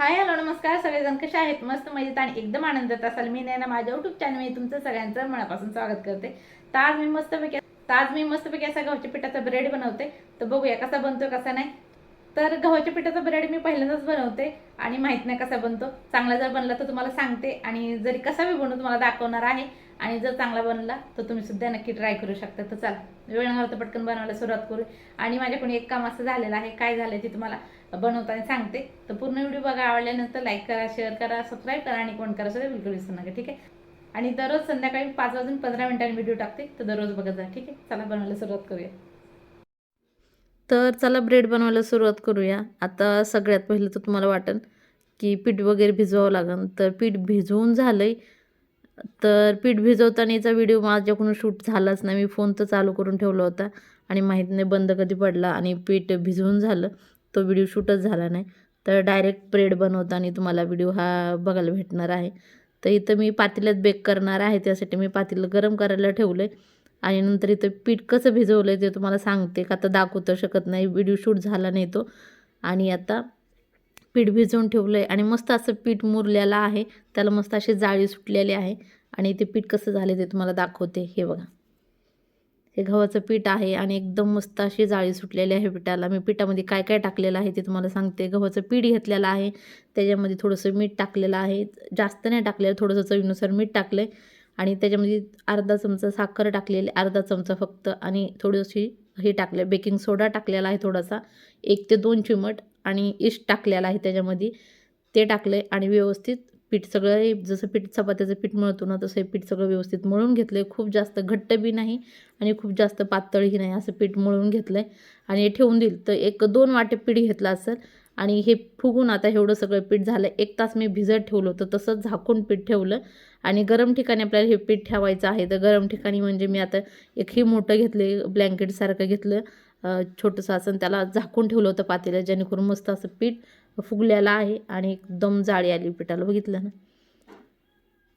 Hi hello नमस्कार. सगळेजण कसे आहेत? मस्त मजेत आणि एकदम आनंदात असाल. मी नैना माझ्या युट्यूब चॅनल तुमचं सगळ्यांचं मनापासून स्वागत करते. तर आज मी मस्तपैकी तर आज मी मस्तपैकी असा गव्हाच्या पिठाचा ब्रेड बनवते. तर बघूया कसा बनतो कसा नाही. तर गव्हाच्या पिठाचा ब्रेड मी पहिल्यांदाच बनवते आणि माहीत नाही कसा बनतो. चांगला जर बनला तर तुम्हाला सांगते आणि जरी कसा मी बनवू तुम्हाला दाखवणार आहे. आणि जर चांगला बनला तर तुम्ही सुद्धा नक्की ट्राय करू शकता. तर चला वेळ नव्हता तर पटकन बनवायला सुरुवात करू आणि माझ्याकडून एक काम असं झालेलं आहे. काय झालं ते तुम्हाला बनवताना सांगते. तर पूर्ण व्हिडिओ बघा आवडल्यानंतर लाईक करा शेअर करा सबस्क्राईब करा आणि कोण करा सुद्धा बिलकुल विसरू नका ठीक आहे? आणि दररोज संध्याकाळी पाच वाजून पंधरा मिनिटांनी व्हिडिओ टाकते तर दररोज बघत जा ठीक आहे? चला बनवायला सुरुवात करूया. तर चला ब्रेड बनवायला सुरुवात करूया. आता सगळ्यात पहिलं तर तुम्हाला वाटेल की पीठ वगैरे भिजवावं लागेल. तर पीठ भिजवून झालं आहे तर पीठ भिजवतानाचा व्हिडिओ माझ्याकडून शूट झालाच नाही. मी फोन तर चालू करून ठेवला होता आणि माहीत नाही बंद कधी पडला आणि पीठ भिजवून झालं. तो व्हिडिओ शूटच झाला नाही. तर डायरेक्ट ब्रेड बनवताना तुम्हाला व्हिडिओ हा बघायला भेटणार आहे. तर इथं मी पातेल्यात बेक करणार आहे. त्यासाठी मी पातेलं गरम करायला ठेवलं आहे आणि नंतर इथं पीठ कसं भिजवलं आहे ते तुम्हाला सांगते. का आता दाखवू तर शकत नाही. व्हिडिओ शूट झाला नाही तो. आणि आता पीठ भिजवून ठेवलं आहे आणि मस्त असं पीठ मुरलेलं आहे. त्याला मस्त अशी जाळी सुटलेली आहे. आणि ते पीठ कसं झाले ते तुम्हाला दाखवते. हे बघा. हे गव्हाचं पीठ आहे आणि एकदम मस्त अशी जाळी सुटलेली आहे पिठाला. मी पिठामध्ये काय काय टाकलेलं आहे ते तुम्हाला सांगते. गव्हाचं पीठ घेतलेलं आहे त्याच्यामध्ये थोडंसं मीठ टाकलेलं आहे. जास्त नाही टाकलेलं थोडंसं चवीनुसार मीठ टाकलं आहे आणि त्याच्यामध्ये अर्धा चमचा साखर टाकलेली अर्धा चमचा फक्त. आणि थोडीशी हे टाकलं बेकिंग सोडा टाकलेला आहे थोडासा. एक ते दोन चिमट आणि इस्ट टाकलेला आहे त्याच्यामध्ये. ते टाकले आणि व्यवस्थित पीठ सगळं जसं पीठ चपात्याचं पीठ मळतो ना तसं हे पीठ सगळं व्यवस्थित मळून घेतलं आहे खूप जास्त घट्ट बी नाही आणि खूप जास्त पातळही नाही असं पीठ मळून घेतलं आहे आणि हे ठेवून दिलं तर एक दोन वाटे पीठ घेतलं असेल आणि हे फुगून आता एवढं सगळं पीठ झालं. एक तास मी भिजत ठेवलं होतं तसंच झाकून पीठ ठेवलं. आणि गरम ठिकाणी आपल्याला हे पीठ ठेवायचं आहे. तर गरम ठिकाणी म्हणजे मी आता एक ही मोठं घेतले ब्लँकेटसारखं घेतलं छोटंसं असं त्याला झाकून ठेवलं होतं पातेलं जेणेकरून मस्त असं पीठ फुगल्याला आहे आणि एकदम जाळी आली पिठाला बघितलं ना?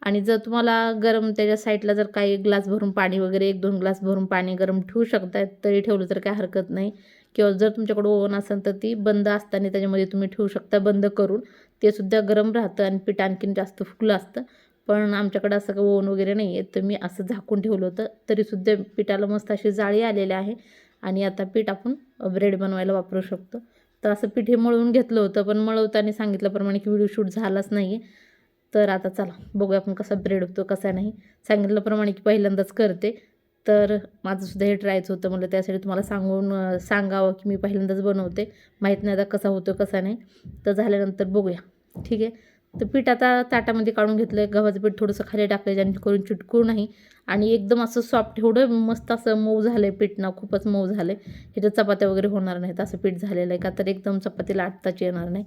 आणि जर तुम्हाला गरम त्याच्या साईडला जर काही ग्लास भरून पाणी वगैरे एक दोन ग्लास भरून पाणी गरम ठेवू शकताय तरी ठेवलं तर काही हरकत नाही. किंवा जर तुमच्याकडं ओव्हन असेल तर ती बंद असताना त्याच्यामध्ये तुम्ही ठेवू शकता बंद करून. ते सुद्धा गरम राहतं आणि पीठ आणखीन जास्त फुगलं असतं. पण आमच्याकडं असं काही ओवन वगैरे नाही आहे तर मी असं झाकून ठेवलं होतं. तरीसुद्धा पिठाला मस्त अशी जाळी आलेली आहे. आणि आता पीठ आपण ब्रेड बनवायला वापरू शकतो. तर असं पिठे मळून मळवून घेतलं होतं पण मळवताना सांगितल्याप्रमाणे की व्हिडिओ शूट झालाच नाही आहे तर आता चला बघूया आपण कसा ब्रेड होतो कसा नाही. सांगितल्याप्रमाणे की पहिल्यांदाच करते. तर माझंसुद्धा हे ट्रायचं होतं म्हटलं त्यासाठी तुम्हाला सांगून सांगावं की मी पहिल्यांदाच बनवते. माहीत नाही आता कसा होतो कसा नाही. तर झाल्यानंतर बघूया. ठीक आहे? तर पीठ आता ताटामध्ये काढून घेतलं आहे गव्हाचं पीठ थोडंसं खाली टाकलं जेणेकरून चिटकू नाही. आणि एकदम असं सॉफ्ट एवढं मस्त असं मऊ झालं आहे पीठ ना खूपच मऊ झालं आहे ह्याच्यात चपात्या वगैरे होणार नाहीत असं पीठ झालेलं आहे का तर एकदम चपाती लाटताच येणार नाही.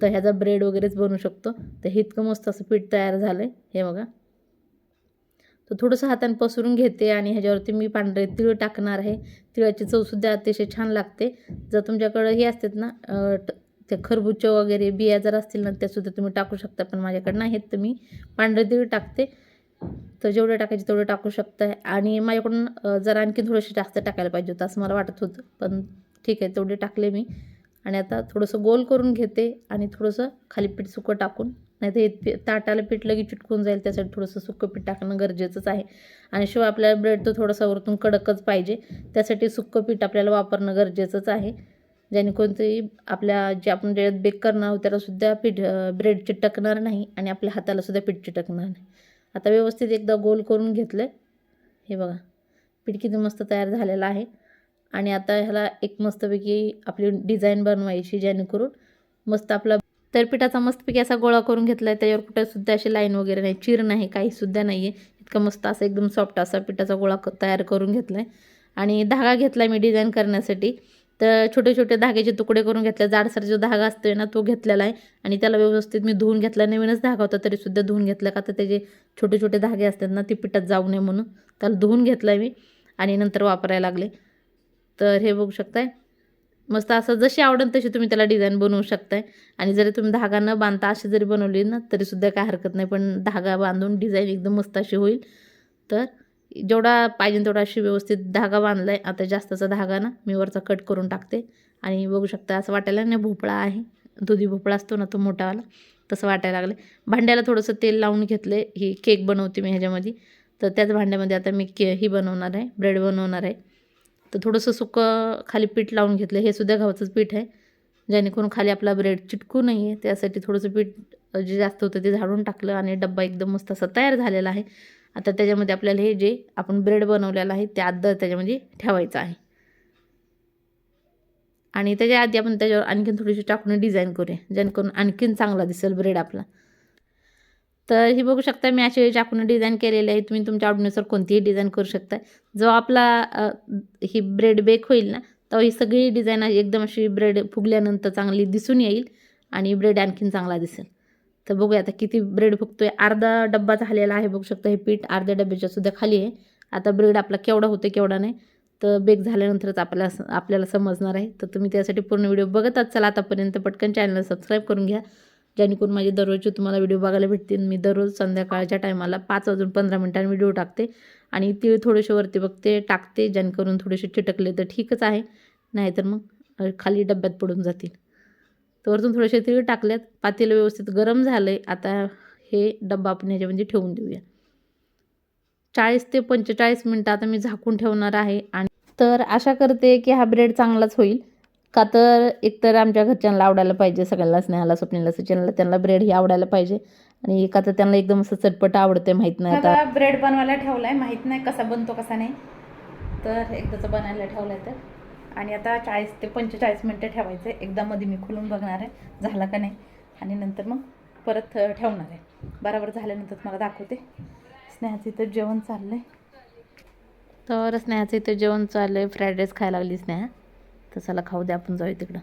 तर ह्याचा ब्रेड वगैरेच बनवू शकतो. तर हे इतकं मस्त असं पीठ तयार झालं आहे हे बघा. तर थोडंसं हाताने पसरून घेते आणि ह्याच्यावरती मी पांढरे तिळ टाकणार आहे. तिळाची चवसुद्धा अतिशय छान लागते. जर तुमच्याकडं हे असतात ना ते खरबूजचे वगैरे बिया जर असतील ना त्यासुद्धा तुम्ही टाकू शकता. पण माझ्याकडे नाहीत तर मी पांढरे तीळ टाकते. तर जेवढे टाकायचे तेवढे टाकू शकता. आणि माझ्याकडून जर आणखी थोडंसं जास्त टाकायला पाहिजे होतं असं मला वाटत होतं. पण ठीक आहे तेवढे टाकले मी. आणि आता थोडंसं गोल करून घेते आणि थोडंसं खाली पीठ सुकं टाकून नाही तर हे ताटाला पीठ लगेच चिटकून जाईल. त्यासाठी थोडंसं सुकं पीठ टाकणं गरजेचंच आहे. आणि शिवाय आपल्याला ब्रेड तर थोडंसं वरतून कडकच पाहिजे. त्यासाठी सुकं पीठ आपल्याला वापरणं गरजेचंच आहे. ज्याने कोणतंही आपल्या जे आपण जे बेक करणार आहोत त्यालासुद्धा पीठ ब्रेड चिटकणार नाही आणि आपल्या हातालासुद्धा पीठ चिटकणार नाही. आता व्यवस्थित एकदा गोल करून घेतलं हे बघा पीठ किती मस्त तयार झालेलं आहे. आणि आता ह्याला एक मस्तपैकी आपली डिझाईन बनवायची जेणेकरून मस्त आपला तर पिठाचा मस्तपैकी असा गोळा करून घेतला आहे त्याच्यावर कुठंसुद्धा अशी लाईन वगैरे नाही चिर नाही काहीसुद्धा नाही आहे इतका मस्त असा एकदम सॉफ्ट असा पिठाचा गोळा क तयार करून घेतला आहे आणि धागा घेतला मी डिझाईन करण्यासाठी. तर छोटे छोटे धाग्याचे तुकडे करून घेतले. जाडसर जो धागा असतोय ना तो घेतलेला आहे. आणि त्याला व्यवस्थित मी धुवून घेतला. नवीनच धागा होता तरीसुद्धा धुवून घेतला का तर त्याचे छोटे छोटे धागे असतात ना ते पिठात जाऊ नये म्हणून. त्याला धुवून घेतला मी आणि नंतर वापरायला लागले. तर हे बघू शकताय. मस्त असं जशी आवडेल तशी तुम्ही त्याला डिझाईन बनवू शकताय. आणि जरी तुम्ही धागा न बांधता अशी जरी बनवली ना तरीसुद्धा काय हरकत नाही. पण धागा बांधून डिझाईन एकदम मस्त अशी होईल. तर जेवढा पाहिजे तेवढा अशी व्यवस्थित धागा बांधला आहे आता जास्तचा धागा ना मी वरचा कट करून टाकते. आणि बघू शकता असं वाटायला नाही भोपळा आहे. दुधी भोपळा असतो ना तो मोठावाला तसं वाटायला लागलं भांड्याला थोडंसं तेल लावून घेतलं आहे ही केक बनवते मी ह्याच्यामध्ये. तर त्याच भांड्यामध्ये आता मी के ही बनवणार आहे ब्रेड बनवणार आहे. तर थोडंसं सुकं खाली पीठ लावून घेतलं हे सुद्धा गव्हाचंच पीठ आहे. जेणेकरून खाली आपला ब्रेड चिटकू नाही आहे त्यासाठी थोडंसं पीठ जे जास्त होतं ते झाडून टाकलं आणि डब्बा एकदम मस्त असा तयार झालेला आहे. आता त्याच्यामध्ये आपल्याला हे जे आपण ब्रेड बनवलेलं आहे ते आदर त्याच्यामध्ये ठेवायचं आहे. आणि त्याच्या आधी आपण त्याच्यावर आणखीन थोडीशी टाकून डिझाईन करूया जेणेकरून आणखीन चांगला दिसेल ब्रेड आपला. तर हे बघू शकता मी असे चाकून डिझाईन केलेले आहे. तुम्ही तुमच्या आवडीनुसार कोणतीही डिझाईन करू शकता जो आपला ही ब्रेड बेक होईल ना तेव्हा ही सगळी डिझाईन एकदम अशी ब्रेड फुगल्यानंतर चांगली दिसून येईल आणि ब्रेड आणखीन चांगला दिसेल. तर बघूया आता किती ब्रेड फुगतोय. अर्धा डब्बा झालेला आहे बघू शकता हे पीठ अर्ध्या डब्याच्या सुद्धा खाली आहे. आता ब्रेड आपला केवढा होतो केवढा नाही. तर बेक झाल्यानंतरच आपल्याला आपल्याला समजणार आहे. तर तुम्ही त्यासाठी पूर्ण व्हिडिओ बघतच चला आतापर्यंत पटकन चॅनलला सबस्क्राईब करून घ्या. जेणेकरून माझे दररोजचे तुम्हाला व्हिडिओ बघायला भेटतील. मी दररोज संध्याकाळच्या टायमाला पाच वाजून पंधरा मिनिटांनी व्हिडिओ टाकते. आणि तीळ थोडेसे वरती बघते टाकते. जेणेकरून थोडेसे चिटकले तर ठीकच आहे. नाहीतर मग खाली डब्यात पडून जातील. वरतून थोडेसे तिळ टाकल्यात पातेलं व्यवस्थित गरम झालं आहे आता हे डब्बा आपण ह्याच्यामध्ये म्हणजे ठेवून देऊया. चाळीस ते पंचेचाळीस मिनटं आता मी झाकून ठेवणार आहे. आणि तर आशा करते की हा ब्रेड चांगलाच होईल. का तर एकतर आमच्या घरच्यांना आवडायला पाहिजे. सगळ्यांना स्नेहाला स्वप्नीला सचिनला त्यांना ब्रेड ही आवडायला पाहिजे. आणि का तर त्यांना एकदम असं चटपट आवडते माहीत नाही आता. ब्रेड बनवायला ठेवलाय. माहीत नाही कसा बनतो कसा नाही. तर एकदाचं बनायला ठेवलाय तर. आणि आता चाळीस ते पंचेचाळीस मिनटं ठेवायचं आहे एकदा मध्ये मी खोलून बघणार आहे. झाला का नाही? आणि नंतर मग परत ठेवणार आहे. बरोबर झाल्यानंतर मला दाखवते. स्नेहाचं इथं जेवण चाललंय. तर स्नेहाचं इथं जेवण चाललं आहे फ्राईड राईस खायला लागली स्नेहा. तर चला खाऊ द्या आपण जाऊ तिकडं.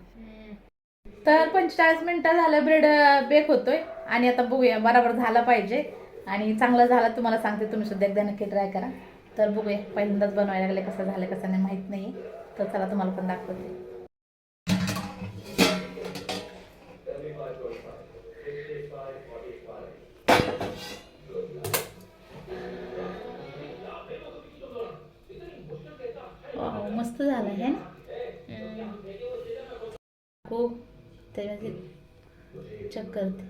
तर पंचेचाळीस मिनटं झालं ब्रेड बेक होतोय. आणि आता बघूया बरोबर झाला पाहिजे. आणि चांगलं झालं तुम्हाला सांगते. तुम्ही सुद्धा एकदा नक्की ट्राय करा. तर बघूया पहिल्यांदाच बनवायला लागले कसं झालं कसं नाही माहीत नाही तर चला तुम्हाला पण दाखवते. वाव, मस्त झालं आहे ना? हो त्याच्यामध्ये चेक करते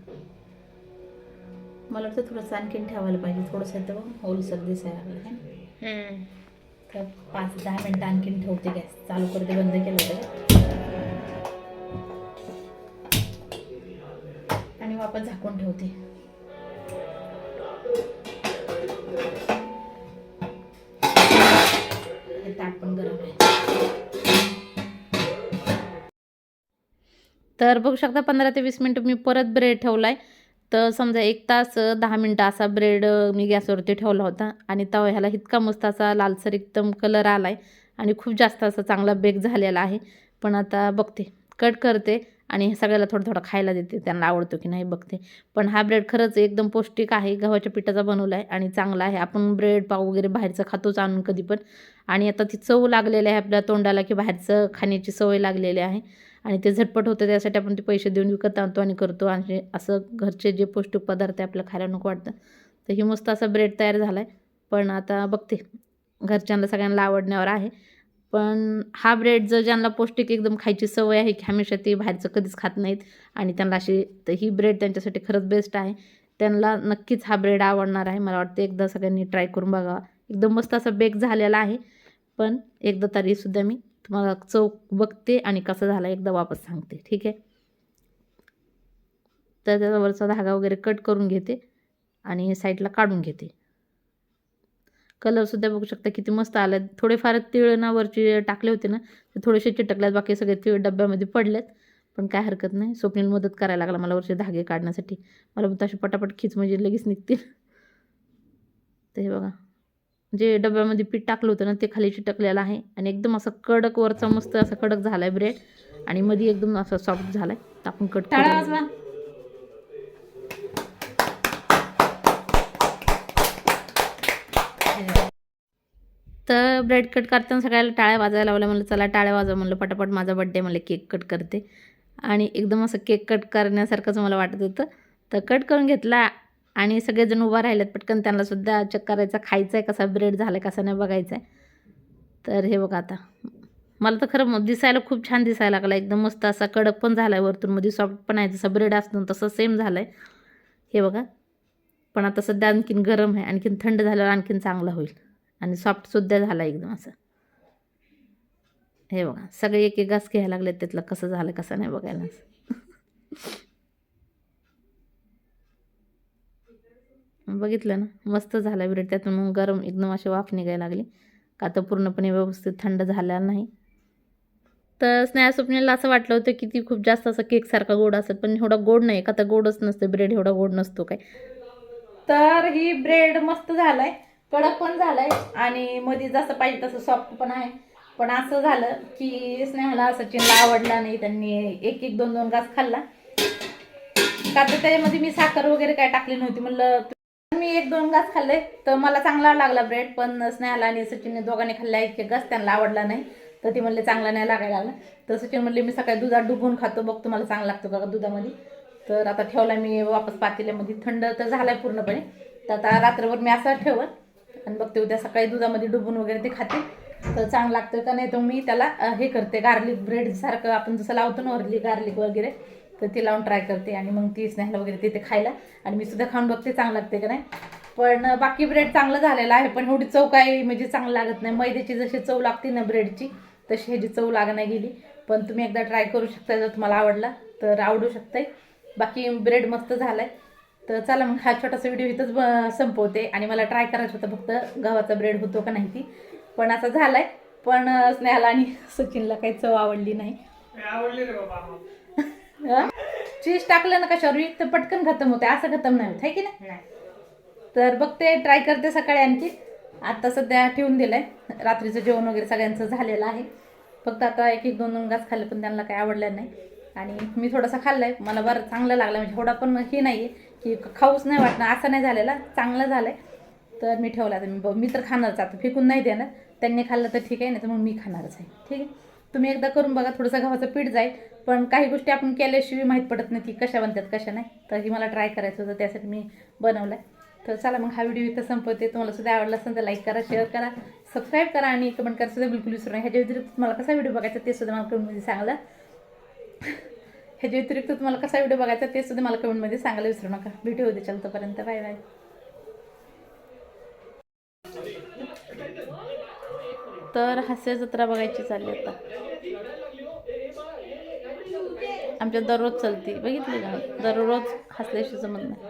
मला वाटतं थोडंसं आणखीन ठेवायला पाहिजे थोडंसं तर होलसेल दिसायला लागलं आहे तर पाच दहा मिनटं आणखीन ठेवते गॅस. चालू करते बंद केलं होतं. आणि वापस झाकून ठेवते. ताट पण गरम आहे. तर बघू शकता पंधरा ते वीस मिनटं मी परत ब्रेड ठेवला आहे तर समजा एक तास दहा मिनटं असा ब्रेड मी गॅसवरती ठेवला होता. आणि तवा ह्याला इतका मस्त असा लालसर एकदम कलर आला आहे आणि खूप जास्त असा चांगला बेक झालेला आहे. पण आता बघते कट करते आणि हे सगळ्याला थोडं थोडं खायला देते. त्यांना आवडतो की नाही बघते. पण हा ब्रेड खरंच एकदम पौष्टिक आहे. गव्हाच्या पिठाचा बनवला आहे आणि चांगला आहे. आपण ब्रेड पाव वगैरे बाहेरचं खातोच आणून कधी पण. आणि आता ती चव लागलेली आहे आपल्या तोंडाला की बाहेरचं खाण्याची सवय लागलेली आहे. आणि ते झटपट होतं त्यासाठी आपण ते पैसे देऊन विकत आणतो आणि करतो. आणि असं घरचे जे पौष्टिक पदार्थ आहे आपल्याला खायला नको वाटतं. तर ही मस्त असा ब्रेड तयार झाला आहे पण आता बघते घरच्यांना सगळ्यांना आवडण्यावर आहे. पण हा ब्रेड जर ज्यांना पौष्टिक एकदम खायची सवय आहे की हमेशा ते बाहेरचं कधीच खात नाहीत आणि त्यांना अशी तर ही ब्रेड त्यांच्यासाठी खरंच बेस्ट आहे. त्यांना नक्कीच हा ब्रेड आवडणार आहे. मला वाटतं एकदा सगळ्यांनी ट्राय करून बघावा. एकदम मस्त असा बेक झालेला आहे. पण एकदा तरीसुद्धा मी तुम्हाला चव बघते आणि कसं झालं एकदा वापस सांगते ठीक आहे? तर त्याचा वरचा धागा वगैरे कट करून घेते आणि साईडला काढून घेते. कलरसुद्धा बघू शकता किती मस्त आले थोडेफार तिळ ना वरची टाकले होते ना ते थोडेसे चिटकल्यात बाकी सगळे तिळ डब्यामध्ये पडलेत. पण काय हरकत नाही स्वप्नील मदत करायला लागला मला वरचे धागे काढण्यासाठी. मला तसे पटापट खिच म्हणजे लगेच निघतील. ते बघा. जे डब्यामध्ये पीठ टाकलं होतं ना ते खाली चिटकलेलं आहे. आणि एकदम असं कडक वरचा मस्त असं कडक झाला आहे ब्रेड. आणि मध्ये एकदम असं सॉफ्ट झाला आहे तर आपण कट तर ब्रेड कट करताना सगळ्याला टाळ्या वाजायला लावल्या. म्हणलं चला टाळ्या वाजवा म्हणलं. पटापट माझा बड्डे मला केक कट करते. आणि एकदम असं केक कट करण्यासारखंच मला वाटत होतं. तर कट करून घेतला. आणि सगळेजण उभा राहिलेत पटकन त्यांना सुद्धा चेक करायचा खायचा आहे कसा ब्रेड झाला आहे कसा नाही बघायचा आहे तर हे बघा आता. मला तर खरं दिसायला खूप छान दिसायला लागला. एकदम मस्त असा कडक पण झाला आहे वरतून. मध्ये सॉफ्ट पण आहे. जसा ब्रेड असतो तसं सेम झालं आहे हे बघा. पण आता सध्या आणखीन गरम आहे. आणखीन थंड झाल्यावर आणखीन चांगला होईल. आणि सॉफ्टसुद्धा झाला एकदम असं. हे बघा. सगळे एक एक घास घ्यायला लागले त्यातलं कसं झालं कसं नाही बघायला. बघितलं ना. मस्त झाला ब्रेड. त्यातून मग गरम एकदम असे वाफ निघायला लागली. का तर पूर्णपणे व्यवस्थित थंड झाला नाही. तर स्नेहा स्वप्नेला असं वाटलं होतं की ती खूप जास्त असं केकसारखा गोड असेल पण एवढा गोड नाही. का तर गोडच नसतं. ब्रेड एवढा गोड नसतो काय. तर ही ब्रेड मस्त झालाय. कडक पण झालाय. आणि मध्ये जसं पाहिजे तसं सॉफ्ट पण आहे. पण असं झालं की स्नेहाला सचिनला आवडला नाही. त्यांनी एक एक दोन दोन घास खाल्ला. का तर त्याच्यामध्ये मी साखर वगैरे काय टाकली नव्हती. म्हणलं मी एक दोन घास खाल्ले तर मला चांगला लागला ब्रेड पण स्नेहाला आणि सचिनने दोघांनी खाल्ला एक एक घास त्यांना आवडला नाही. तर ती म्हणले चांगला नाही लागायला लागला. तर सचिन म्हणले मी सकाळी दुधात डुबून खातो बघ तुम्हाला चांगला लागतो का दुधामध्ये. तर आता ठेवला मी वापस पातेल्यामध्ये. थंड तर झालाय पूर्णपणे. तर आता रात्रभर मी असा ठेवत आणि बघते उद्या सकाळी दुधामध्ये डुबून वगैरे ते खाते. तर चांगलं लागतं का नाही तर मी त्याला हे करते गार्लिक ब्रेड सारखं आपण जसं लावतो ना वरली गार्लिक वगैरे तर ती लावून ट्राय करते आणि मग ती स्नेहाला वगैरे तिथे खायला. आणि मी सुद्धा खाऊन बघते चांगलं लागते का नाही. पण बाकी ब्रेड चांगलं झालेलं आहे पण एवढी चव काय म्हणजे चांगलं लागत नाही. मैद्याची जशी चव लागते ना ब्रेडची तशी ह्याची चव लाग नाही गेली. पण तुम्ही एकदा ट्राय करू शकता जर तुम्हाला आवडला तर आवडू शकते बाकी ब्रेड मस्त झालाय. तर चला मग हा छोटासा व्हिडिओ इथंच ब- संपवते. आणि मला ट्राय करायचं होतं फक्त गव्हाचा ब्रेड होतो का नाही ती. पण असं झालंय. पण स्नेहाला आणि सचिनला काही चव आवडली नाही. चीज टाकलं ना कशावर तर पटकन खतम होते असं खतम नाही होत आहे की नाही? तर बघते ट्राय करते सकाळी आणखी. आता सध्या ठेवून दिलंय. रात्रीचं जेवण वगैरे सगळ्यांचं झालेलं आहे. फक्त आता एक एक दोन दोन घास खाल्ले पण त्यांना काही आवडलं नाही. आणि मी थोडासा खाल्लाय. मला बरं चांगलं लागलं. म्हणजे थोडा पण हे नाही आहे की खाऊच नाही वाटणार. असं नाही झालेला. चांगलं झालंय. तर मी ठेवला तर मी मी तर खाणारच. आता फेकून नाही देणार. त्यांनी खाल्लं तर ठीक आहे नाही तर मग मी खाणारच आहे. ठीक आहे? तुम्ही एकदा करून बघा थोडंसं गव्हाचं पीठ जाईल. पण काही गोष्टी आपण केल्याशिवाय माहीत पडत नाही की कशा बनतात कशा नाही. तर ही मला ट्राय करायचं होतं त्यासाठी मी बनवलं आहे तर चला मग हा व्हिडिओ इथं संपवते. तुम्हाला सुद्धा आवडला असेल तर लाईक करा शेअर करा सबस्क्राईब करा आणि कमेंट करा सुद्धा बिलकुल विसरू नका. ह्याच्या व्यतिरिक्त तुम्हाला कसा व्हिडिओ बघायचा ते सुद्धा मला कमेंटमध्ये सांगा. ह्याच्या व्यतिरिक्त तुम्हाला कसा व्हिडिओ बघायचा ते सुद्धा मला कमेंटमध्ये सांगायला विसरू नका. व्हिडिओ होते चल तोपर्यंत. बाय बाय तर हास्य जत्रा बघायची चालली आता. आमच्या दररोज चलती. बघितली का? दररोज हसल्याशी जमत नाही